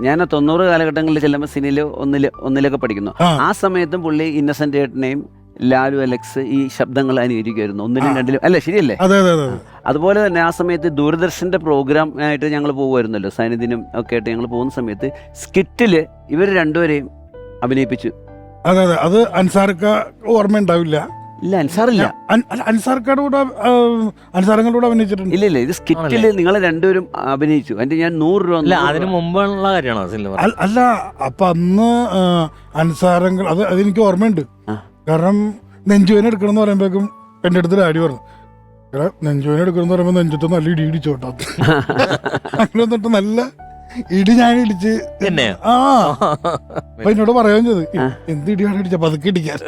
ഞാൻ തൊണ്ണൂറ് കാലഘട്ടങ്ങളിൽ ചെല്ലുമ്പോൾ സിനിയിൽ ഒന്നിൽ ഒന്നിലൊക്കെ പഠിക്കുന്നു. ആ. സമയത്തും പുള്ളി ഇന്നസെന്റ് ഏട്ടനെയും ലാലു അലക്സ് ഈ ശബ്ദങ്ങൾ അനുകരിക്കുമായിരുന്നു. ഒന്നിലും രണ്ടിലും. അല്ലേ? ശരിയല്ലേ? അതെ അതെ അതെ അതെ. അതുപോലെ തന്നെ ആ സമയത്ത് ദൂരദർശന്റെ പ്രോഗ്രാം ആയിട്ട് ഞങ്ങൾ പോകുമായിരുന്നല്ലോ സൈനിദിനും ഒക്കെ ആയിട്ട് ഞങ്ങൾ പോകുന്ന സമയത്ത് സ്കിറ്റിൽ ഇവർ രണ്ടുപേരെയും അഭിനയിപ്പിച്ചു. അതെ അതെ. അത് അൻസാർക്ക ഓർമ്മ ഉണ്ടാവില്ല ഇല്ല അൻസാറില്ല. അൻ- അല്ല, അൻസാർക്കയുടെ കൂടെ ആ, അൻസാരങ്ങളുടെ കൂടെ അഭിനയിച്ചിട്ടുണ്ട്. ഇല്ല ഇല്ല ഇത് സ്കിറ്റിൽ നിങ്ങൾ രണ്ടുപേരും അഭിനയിച്ചു. അതിന്റെ ഞാൻ നൂറ് രൂപ അല്ല അതിന് മുമ്പുള്ള കാര്യമാണോ സിനിമ അല്ല അപ്പൊ അന്ന് അൻസാരങ്ങൾ അത് അതെനിക്ക് ഓർമ്മയുണ്ട്. കാരണം നെഞ്ചുവേന എടുക്കണം എന്ന് പറയുമ്പോഴേക്കും എന്റെ അടുത്ത് ഡാഡി പറഞ്ഞു എടാ നെഞ്ചുവേന എടുക്കണം എന്ന് പറയുമ്പോൾ നെഞ്ചത്ത് നല്ല ഇടി ഇടിച്ചോട്ടോ. അങ്ങനെ എന്നിട്ട് നല്ല ഇടി ഞാൻ ഇടിച്ച് എന്നെയോ? ആ. അപ്പൊ എന്നോട് പറയാൻ ചെയ്തു. എന്ത് ഇടിയാണ് ഇടിച്ച? പതുക്കെ ഇടിക്കാൻ.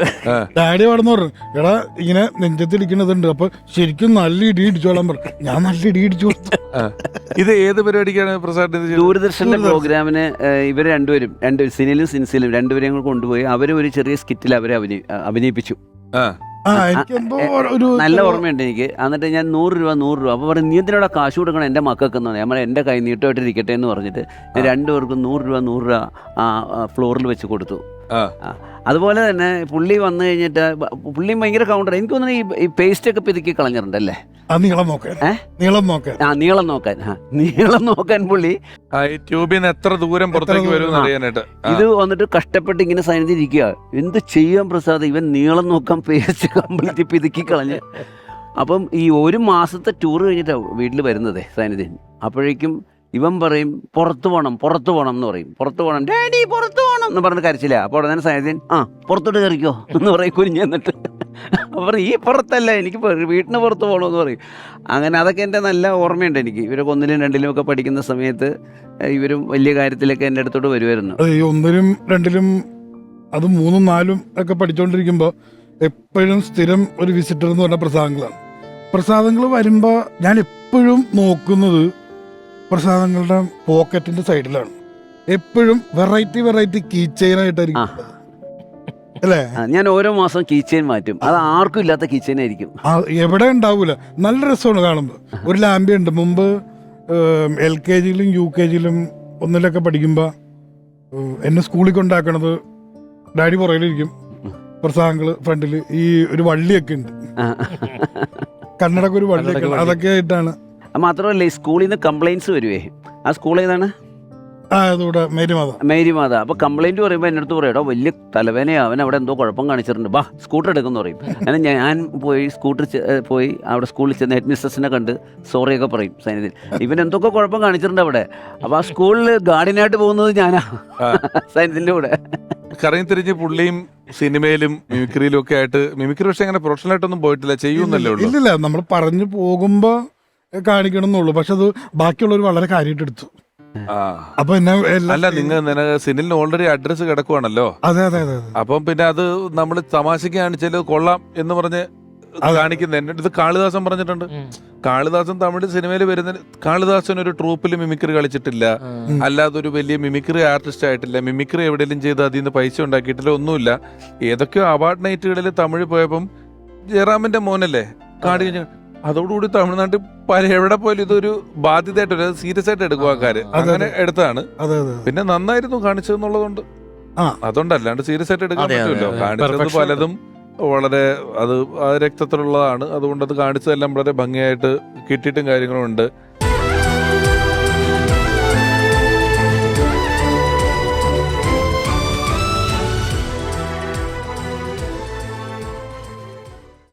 ഡാഡി അവിടെ പറഞ്ഞു എടാ ഇങ്ങനെ നെഞ്ചത്ത് ഇടിക്കണതുണ്ട്. അപ്പൊ ശരിക്കും നല്ല ഇടി ഇടിച്ചോളാൻ പറഞ്ഞു. ഞാൻ നല്ല ഇടി ഇടിച്ചു കൊടുത്തു. ഇത് ഏത് പരിപാടിക്കാണ് പ്രസാദ് ഇത് ചെയ്തത്? ദൂരദർശന്റെ. പ്രോഗ്രാമിന് ഇവർ രണ്ടുപേരും രണ്ട് സിനിലും സിൻസിലും രണ്ടുപേരെയും കൂടെ കൊണ്ടുപോയി അവർ ഒരു ചെറിയ സ്കിറ്റിൽ അവരെ അഭിനയി- അഭിനയിപ്പിച്ചു. ആ. ഒരു നല്ല ഓർമ്മയുണ്ട് എനിക്ക്. എന്നിട്ട് ഞാൻ നൂറ് രൂപ നൂറ് രൂപ. അപ്പോൾ പറഞ്ഞു നീ എന്തിനാ കാശ് കൊടുക്കണം? എന്റെ മക്കൾക്ക് എന്ന് പറഞ്ഞു ഞാൻ പറഞ്ഞു, എന്റെ കൈ നീട്ടമായിട്ട് ഇരിക്കട്ടെ എന്ന് പറഞ്ഞിട്ട് ഞാൻ രണ്ടുപേർക്കും നൂറ് രൂപ നൂറ് രൂപ ആ ഫ്ലോറിൽ വെച്ച് കൊടുത്തു. ആ. ആ. അതുപോലെ തന്നെ പുള്ളി വന്നു കഴിഞ്ഞിട്ട് പുള്ളിയും ഭയങ്കര കൗണ്ടർ എനിക്ക് തോന്നുന്നു ഈ ഈ പേസ്റ്റ് ഒക്കെ പിതുക്കി കളഞ്ഞിട്ടുണ്ടല്ലേ? ആ നീളം നോക്കാൻ. നീളം നോക്കാൻ. ആ നീളം നോക്കാൻ. ആ നീളം നോക്കാൻ പുള്ളി. ട്യൂബിൽ നിന്ന് എത്ര ദൂരം പുറത്തേക്ക് ദൂരം? വരും അറിയാനായിട്ട്. ഇത് വന്നിട്ട് കഷ്ടപ്പെട്ട് ഇങ്ങനെ സൈനിച്ചിരിക്കുക എന്ത് ചെയ്യാൻ പ്രസാദ്? ഇവൻ നീളം നോക്കാൻ പേസ്റ്റ് കംപ്ലീറ്റ് പിതുക്കി കളഞ്ഞ്. അപ്പം ഈ ഒരു മാസത്തെ ടൂർ കഴിഞ്ഞിട്ടാണ് വീട്ടിൽ വരുന്നത് സൈനിധി അപ്പോഴേക്കും ഇവൻ പറയും പുറത്തു പോകണം പുറത്തു പോകണം എന്ന് പറയും. പുറത്തു പോകണം ഡാഡി പുറത്തു എന്ന് പറഞ്ഞ് കരച്ചില്ല. അപ്പോൾ ഉടനെ സൈനിധ്യൻ ആ പുറത്തോട്ട് കയറിക്കോ എന്ന് പറയും കുഞ്ഞ് എന്നിട്ട്. അപ്പോൾ ഈ പുറത്തല്ല എനിക്ക് വീട്ടിന് പുറത്ത് പോകണമെന്ന് പറയും. അങ്ങനെ അതൊക്കെ എന്റെ നല്ല ഓർമ്മയുണ്ട് എനിക്ക്. ഇവരൊക്കെ ഒന്നിലും രണ്ടിലും ഒക്കെ പഠിക്കുന്ന സമയത്ത് ഇവരും വലിയ കാര്യത്തിലൊക്കെ എന്റെ അടുത്തോട്ട് വരുമായിരുന്നു. ഒന്നിലും രണ്ടിലും അത് മൂന്നും നാലും ഒക്കെ പഠിച്ചുകൊണ്ടിരിക്കുമ്പോൾ എപ്പോഴും സ്ഥിരം ഒരു വിസിറ്റർ എന്ന് പറഞ്ഞ പ്രസാദങ്ങളാണ്. പ്രസാദങ്ങൾ വരുമ്പോൾ ഞാൻ എപ്പോഴും നോക്കുന്നത് പ്രസാദങ്ങളുടെ പോക്കറ്റിന്റെ സൈഡിലാണ് എപ്പോഴും വെറൈറ്റി വെറൈറ്റി കീ ചെയിൻ ആയിട്ടായിരിക്കും. അല്ലേ? ഞാൻ ഓരോ മാസം കീച്ചെയിൻ മാറ്റും. അത് ആർക്കും ഇല്ലാത്ത കീച്ചെയിൻ ആയിരിക്കും. എവിടെ ഉണ്ടാവൂല. നല്ല രസമാണ് കാണുമ്പോൾ ഒരു ലാമ്പി ഉണ്ട്. മുമ്പ് എൽ കെ ജിയിലും യു കെ ജിയിലും ഒന്നിലൊക്കെ പഠിക്കുമ്പോൾ എന്നെ സ്കൂളിൽ കൊണ്ടാക്കണത് ഡാഡി പുറകിലിരിക്കും. പ്രസാദങ്ങൾ ഫ്രണ്ടിൽ ഈ ഒരു വള്ളിയൊക്കെ ഉണ്ട്. കണ്ണടക്ക് ഒരു വള്ളിയൊക്കെ അതൊക്കെ ആയിട്ടാണ്. മാത്രമല്ല സ്കൂളിൽ നിന്ന് കംപ്ലൈൻസ് വരുവേ. ആ സ്കൂൾ ഏതാണ്? മേരിമാത. അപ്പൊ കംപ്ലൈന്റ് പറയുമ്പോൾ എന്റെ അടുത്ത് പറയും വലിയ തലവേനയാ അവൻ അവിടെ എന്തോ കുഴപ്പം കാണിച്ചിട്ടുണ്ട്. ബാ സ്കൂട്ടർ എടുക്കുന്നു പറയും. അങ്ങനെ ഞാൻ പോയി സ്കൂട്ടർ പോയി അവിടെ സ്കൂളിൽ ചെന്ന് ഹെഡ് മിസ്സസിനെ കണ്ട് ഒക്കെ പറയും സൈന്യത്തിൽ ഇവൻ എന്തൊക്കെ കുഴപ്പം കാണിച്ചിട്ടുണ്ട് അവിടെ? അപ്പൊ ആ സ്കൂളിൽ ഗാർഡിനായിട്ട് പോകുന്നത് ഞാനാ. ആ. സൈന്യത്തിന്റെ കൂടെ. കറങ്ങി തിരിഞ്ഞ് പുള്ളിയും സിനിമയിലും മിമിക്രിയിലും ഒക്കെ ആയിട്ട് മിമിക്രി പക്ഷെ അങ്ങനെ പ്രൊഫഷണൽ ആയിട്ടൊന്നും പോയിട്ടില്ല. ചെയ്യുന്നല്ലേ ഉള്ളൂ. ഇല്ലില്ല നമ്മൾ പറഞ്ഞു പോകുമ്പോ കാണിക്കണം എന്നുള്ളൂ പക്ഷെ അത് ബാക്കിയുള്ളവർ വളരെ കാര്യമായിട്ട് എടുത്തു. അപ്പൊ എന്നെ എല്ലാ- അല്ല നിങ്ങൾ നിനക്ക് സിനിലിന് ഓൾറെഡി അഡ്രസ് കിടക്കുവാണല്ലോ? അതെ അതെ അതെ അതെ. അപ്പം പിന്നെ അത് നമ്മൾ തമാശക്ക് കാണിച്ചാൽ കൊള്ളാം എന്ന് പറഞ്ഞ് കാണിക്കുന്ന. എന്നിട്ട് എന്റെ അടുത്ത് കാളിദാസൻ പറഞ്ഞിട്ടുണ്ട്. കാളിദാസൻ തമിഴ് സിനിമയിൽ വരുന്ന കാളിദാസൻ ഒരു ട്രൂപ്പിൽ മിമിക്രി കളിച്ചിട്ടില്ല. അല്ലാതെ ഒരു വലിയ മിമിക്രി ആർട്ടിസ്റ്റ് ആയിട്ടില്ല. മിമിക്രി എവിടെയെങ്കിലും ചെയ്ത് അതിൽ നിന്ന് പൈസ ഉണ്ടാക്കിയിട്ടില്ല ഒന്നുമില്ല. ഏതൊക്കെയോ അവാർഡ് നൈറ്റുകളിൽ തമിഴ് പോയപ്പം ജയറാമിന്റെ മോനല്ലേ? കാടി കഴിഞ്ഞ് അതോടുകൂടി തമിഴ്നാട്ടിൽ പല എവിടെ പോയാലും ഇതൊരു ബാധ്യതയായിട്ട് ഒരു സീരിയസ് ആയിട്ട് എടുക്കും ആൾക്കാര്. അതെ, അങ്ങനെ എടുത്താണ്. അതെ അതെ പിന്നെ നന്നായിരുന്നു കാണിച്ചതെന്നുള്ളതുകൊണ്ട് ആ. അതുകൊണ്ട് അല്ലാണ്ട് സീരിയസ് ആയിട്ട് എടുക്കാൻ അതെ, അതെ, പറ്റുമല്ലോ അതെ. കാണിച്ചത് Perfection. പലതും വളരെ അത് ആ രക്തത്തിലുള്ളതാണ്. അതുകൊണ്ട് അത് കാണിച്ചതെല്ലാം വളരെ ഭംഗിയായിട്ട് കിട്ടിയിട്ടും കാര്യങ്ങളും ഉണ്ട്.